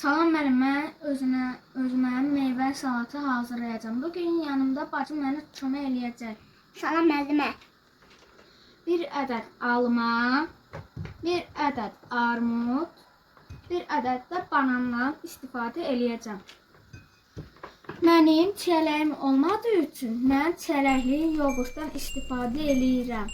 Salam müəllim, mən özünə özümə meyvə salatı hazırlayacağam. Bu gün yanımda bacım mənə kömək eləyəcək. Salam müəllimə. Bir ədəd alma, bir ədəd armud, bir ədəd də banandan istifadə eləyəcəm. Mənim çələyim olmadığı üçün mən çələkli yoğurtdan istifadə eləyirəm.